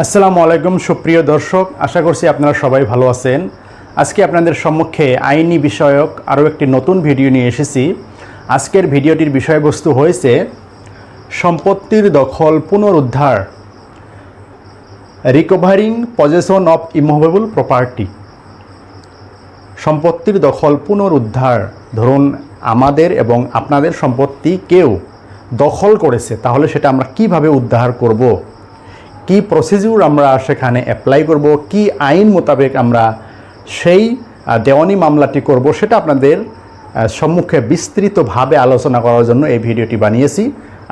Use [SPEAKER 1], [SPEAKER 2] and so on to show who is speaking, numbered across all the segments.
[SPEAKER 1] আসসালামু আলাইকুম, সুপ্রিয় দর্শক। আশা করছি আপনারা সবাই ভালো আছেন। আজকে আপনাদের সম্মুখে আইনি বিষয়ক আরও একটি নতুন ভিডিও নিয়ে এসেছি। আজকের ভিডিওটির বিষয়বস্তু হয়েছে সম্পত্তির দখল পুনরুদ্ধার recovering possession of immovable property সম্পত্তির দখল পুনরুদ্ধার, ধরুন আমাদের এবং আপনাদের সম্পত্তি কেউ দখল করেছে, তাহলে সেটা আমরা কীভাবে উদ্ধার করব? কি প্রসিডিউর আমরা সেখানে অ্যাপ্লাই করব, কি আইন মোতাবেক আমরা সেই দেওয়ানি মামলাটি করব সেটা আপনাদের সম্মুখে বিস্তৃতভাবে আলোচনা করার জন্য এই ভিডিওটি বানিয়েছি।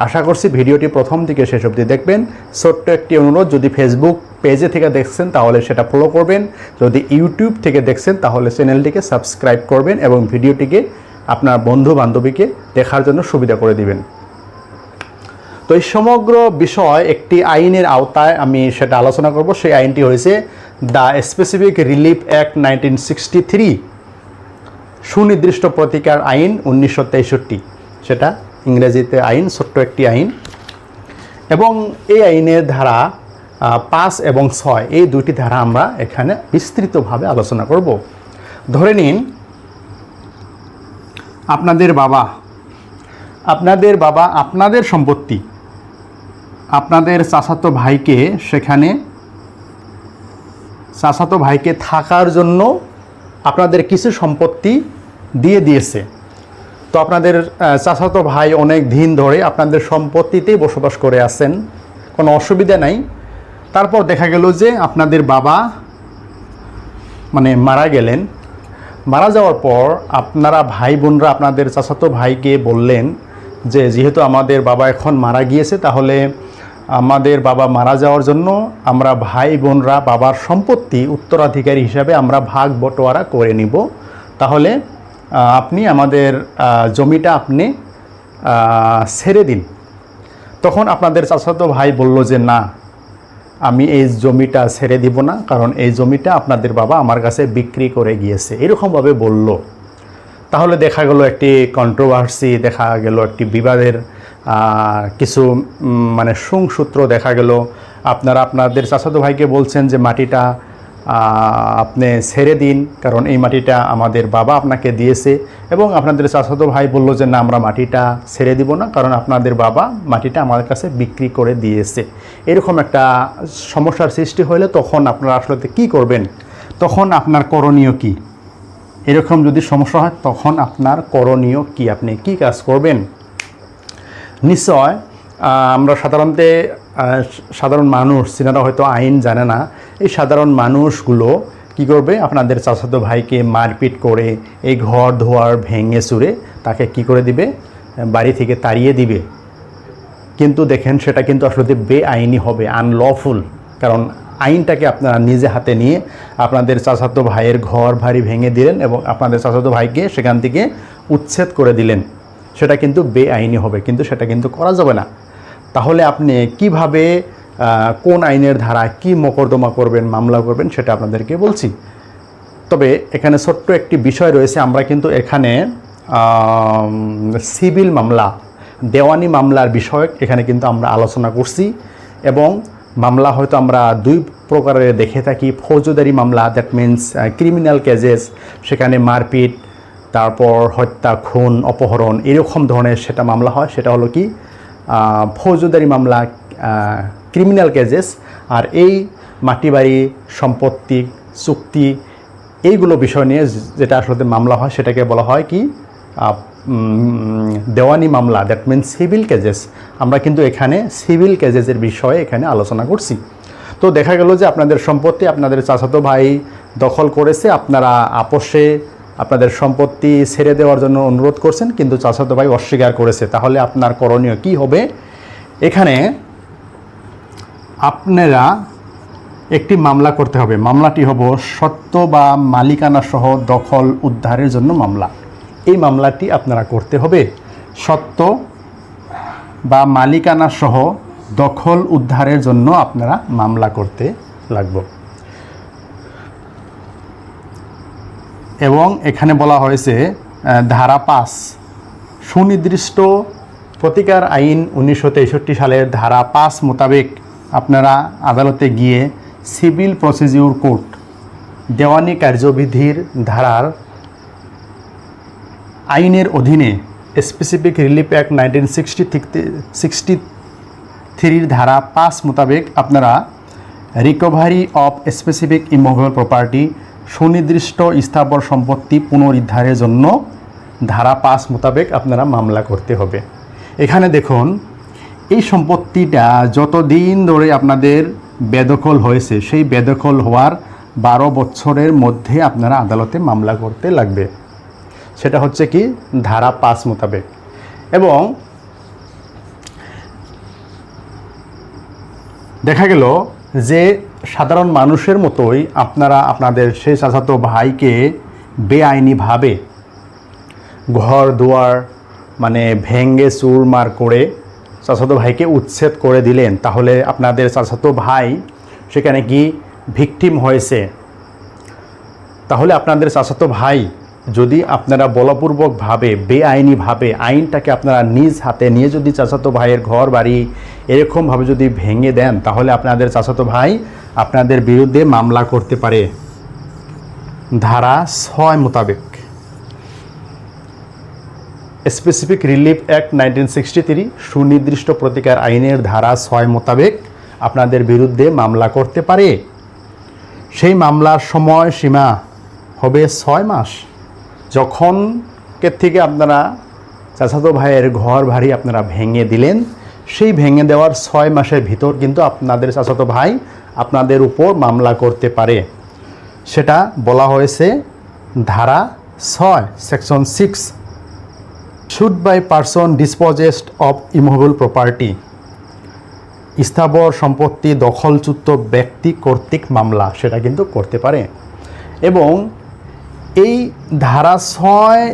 [SPEAKER 1] আশা করছি ভিডিওটি প্রথম থেকে শেষ অবধি দেখবেন। ছোট্ট একটি অনুরোধ, যদি ফেসবুক পেজে থেকে দেখছেন তাহলে সেটা ফলো করবেন। যদি ইউটিউব থেকে দেখছেন তাহলে চ্যানেলটিকে সাবস্ক্রাইব করবেন এবং ভিডিওটিকে আপনার বন্ধু বান্ধবীকে দেখার জন্য সুবিধা করে দিবেন। তো এই সমগ্র বিষয় একটি আইনের আওতায় আমি সেটা আলোচনা করব। সেই আইনটি হয়েছে the Specific Relief Act nineteen sixty three. সুনির্দিষ্ট প্রতিকার আইন উনিশশো তেষট্টি, সেটা ইংরেজিতে আইন, ছোট্ট একটি আইন। এবং এই আইনের ধারা পাঁচ এবং ছয়, এই দুইটি ধারা আমরা এখানে বিস্তৃতভাবে আলোচনা করব। ধরে নিন, আপনাদের বাবা আপনাদের বাবা আপনাদের সম্পত্তি আপনাদের চাচাতো ভাইকে সেখানে, চাচাতো ভাইকে থাকার জন্য আপনাদের কিছু সম্পত্তি দিয়ে দিয়েছে। তো আপনাদের চাচাতো ভাই অনেক দিন ধরে আপনাদের সম্পত্তিতেই বসবাস করে আছেন, কোনো অসুবিধা নাই। তারপর দেখা গেল যে আপনাদের বাবা মানে মারা গেলেন। মারা যাওয়ার পর আপনারা ভাই বোনরা আপনাদের চাচাতো ভাইকে বললেন যে, যেহেতু আমাদের বাবা এখন মারা গিয়েছে, তাহলে আমাদের বাবা মারা যাওয়ার জন্য আমরা ভাই বোনরা বাবার সম্পত্তি উত্তরাধিকারী হিসাবে আমরা ভাগ বটোয়ারা করে নিব। তাহলে আপনি আমাদের জমিটা আপনি ছেড়ে দিন। তখন আপনাদের চাচাতো ভাই বলল যে, না, আমি এই জমিটা ছেড়ে দিব না, কারণ এই জমিটা আপনাদের বাবা আমার কাছে বিক্রি করে গিয়েছে। এরকমভাবে বলল। তাহলে দেখা গেল একটি কন্ট্রোভার্সি দেখা গেল একটি বিবাদের কিছু মানে সুংসূত্র দেখা গেল। আপনারা, আপনাদের চাচাতো ভাইকে বলছেন যে মাটিটা আপনি ছেড়ে দিন, কারণ এই মাটিটা আমাদের বাবা আপনাকে দিয়েছে। এবং আপনাদের চাচাতো ভাই বলল যে, না, আমরা মাটিটা ছেড়ে দিব না, কারণ আপনাদের বাবা মাটিটা আমার কাছে বিক্রি করে দিয়েছে। এরকম একটা সমস্যার সৃষ্টি হলে তখন আপনারা আসলে কি করবেন? তখন আপনার করণীয় কী? এরকম যদি সমস্যা হয়, তখন আপনার করণীয় কি? আপনি কি কাজ করবেন? নিশ্চয় আমরা সাধারণত সাধারণ মানুষ সিনারা হয়তো আইন জানে না, এই সাধারণ মানুষগুলো কি করবে? আপনাদের চাচাতো ভাইকে মারপিট করে এই ঘর ধোয়ার ভেঙে চুরে তাকে কি করে দিবে? বাড়ি থেকে তাড়িয়ে দিবে। কিন্তু দেখেন, সেটা কিন্তু আসলে বেআইনি হবে আনলফুল কারণ আইনটাকে আপনারা নিজে হাতে নিয়ে আপনাদের চাচাতো ভাইয়ের ঘর ভারী ভেঙে দিলেন এবং আপনাদের চাচাতো ভাইকে সেখান থেকে উচ্ছেদ করে দিলেন। সেটা কিন্তু বেআইনি হবে, কিন্তু সেটা কিন্তু করা যাবে না। তাহলে আপনি কীভাবে কোন আইনের ধারা কি মোকদ্দমা করবেন, মামলা করবেন সেটা আপনাদেরকে বলছি। তবে এখানে ছোট্ট একটি বিষয় রয়েছে, আমরা কিন্তু এখানে সিভিল মামলা, দেওয়ানি মামলার বিষয় এখানে কিন্তু আমরা আলোচনা করছি এবং মামলা হয়তো আমরা দুই প্রকারের দেখে থাকি। ফৌজদারি মামলা দ্যাট মিন্স ক্রিমিনাল কেজেস সেখানে মারপিট তারপর হত্যা, খুন, অপহরণ, এরকম ধরনের সেটা মামলা হয়। সেটা হলো কি ফৌজদারি মামলা ক্রিমিনাল কেজেস আর এই মাটি বাড়ি সম্পত্তি, চুক্তি, এইগুলো বিষয় নিয়ে যেটা আসলে মামলা হয়, সেটাকে বলা হয় কি দেওয়ানি মামলা। দ্যাট মিনস সিভিল কেজেস আমরা কিন্তু এখানে সিভিল কেজেসের বিষয়ে এখানে আলোচনা করছি। তো দেখা গেল যে, আপনাদের সম্পত্তি, আপনাদের চাচাতো ভাই দখল করেছে, আপনারা আপোষে আপনাদের সম্পত্তি ছেড়ে দেওয়ার জন্য অনুরোধ করছেন, কিন্তু চাচাতো ভাই অস্বীকার করেছে। তাহলে আপনার করণীয় কি হবে? এখানে আপনারা একটি মামলা করতে হবে। মামলাটি হব সত্য বা মালিকানা সহ দখল উদ্ধারের জন্য মামলা। এই মামলাটি আপনারা করতে হবে। সত্য বা মালিকানা সহ দখল উদ্ধারের জন্য আপনারা মামলা করতে লাগবে। এবং এখানে বলা হয়েছে ধারা পাঁচ, সুনির্দিষ্ট প্রতিকার আইন উনিশশো তেষট্টি সালের ধারা পাঁচ মোতাবেক আপনারা আদালতে গিয়ে সিভিল প্রসিডিউর কোর্ট দেওয়ানি কার্যবিধির ধারার আইনের অধীনে Specific Relief Act nineteen sixty sixty থ্রির ধারা পাঁচ মোতাবেক আপনারা recovery of specific immovable property সুনির্দিষ্ট স্থাবর সম্পত্তি পুনরুদ্ধারের জন্য ধারা পাঁচ মোতাবেক আপনারা মামলা করতে হবে। এখানে দেখুন, এই সম্পত্তিটা যতদিন ধরে আপনাদের বেদখল হয়েছে, সেই বেদখল হওয়ার বারো বছরের মধ্যে আপনারা আদালতে মামলা করতে লাগবে। সেটা হচ্ছে কি? ধারা পাঁচ মোতাবেক। এবং দেখা গেল যে সাধারণ মানুষের মতোই আপনারা আপনাদের সেই চাচাতো ভাইকে বেআইনিভাবে ঘর, দুয়ার মানে ভেঙ্গে চুরমার করে চাচাতো ভাইকে উচ্ছেদ করে দিলেন। তাহলে আপনাদের চাচাতো ভাই সেখানে কি ভিকটিম হয়েছে? তাহলে আপনাদের চাচাতো ভাই যদি আপনারা বলপূর্বকভাবে, বেআইনিভাবে আইনটাকে আপনারা নিজ হাতে নিয়ে যদি চাচাতো ভাইয়ের ঘর বাড়ি এরকমভাবে যদি ভেঙে দেন, তাহলে আপনাদের চাচাতো ভাই আপনাদের বিরুদ্ধে মামলা করতে পারে। ধারা ছয় মোতাবেক। Specific Relief Act nineteen sixty three সুনির্দিষ্ট প্রতিকার আইনের ধারা ছয় মোতাবেক আপনাদের বিরুদ্ধে মামলা করতে পারে। সেই মামলার সময় সীমা হবে ছয় মাস। যখন থেকে আপনারা চাচাতো ভাইয়ের ঘর বাড়ি আপনারা ভেঙে দিলেন সেই ভেঙে দেওয়ার ছয় মাসের ভিতর কিন্তু আপনাদের চাচাতো ভাই আপনাদের উপর মামলা করতে পারে। সেটা বলা হয়েছে ধারা ছয়, section six should by person dispossessed of immovable property, স্থাবর সম্পত্তি দখলচ্যুত ব্যক্তি কর্তৃক মামলা, সেটা কিন্তু করতে পারে। এবং এই ধারা ছয়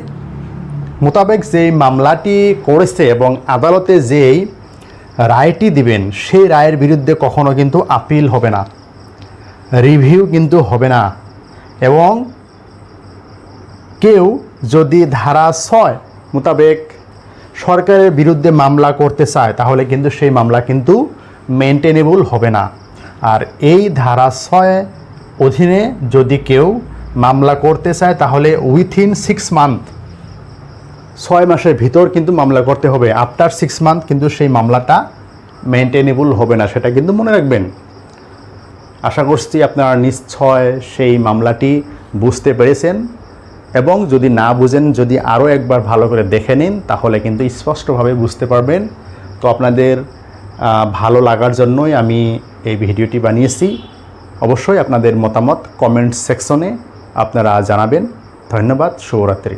[SPEAKER 1] মোতাবেক যেই মামলাটি করেছে এবং আদালতে যেই রায়টি দিবেন, সেই রায়ের বিরুদ্ধে কখনো কিন্তু আপিল হবে না, রিভিউ কিন্তু হবে না। এবং কেউ যদি ধারা ছয় মোতাবেক সরকারের বিরুদ্ধে মামলা করতে চায়, তাহলে কিন্তু সেই মামলা কিন্তু মেনটেনেবল হবে না। আর এই ধারা ছয় অধীনে যদি কেউ মামলা করতে চায়, তাহলে উইথিন সিক্স মান্থ ছয় মাসের ভিতর কিন্তু মামলা করতে হবে। আফটার সিক্স মান্থ কিন্তু সেই মামলাটা মেনটেনেবল হবে না, সেটা কিন্তু মনে রাখবেন। আশা করছি আপনারা নিশ্চয় সেই মামলাটি বুঝতে পেরেছেন এবং যদি না বুঝেন, যদি আরও একবার ভালো করে দেখে নিন, তাহলে কিন্তু স্পষ্টভাবে বুঝতে পারবেন। তো আপনাদের ভালো লাগার জন্যই আমি এই ভিডিওটি বানিয়েছি। অবশ্যই আপনাদের মতামত কমেন্ট সেকশনে আপনারা জানাবেন। ধন্যবাদ, শুভরাত্রি।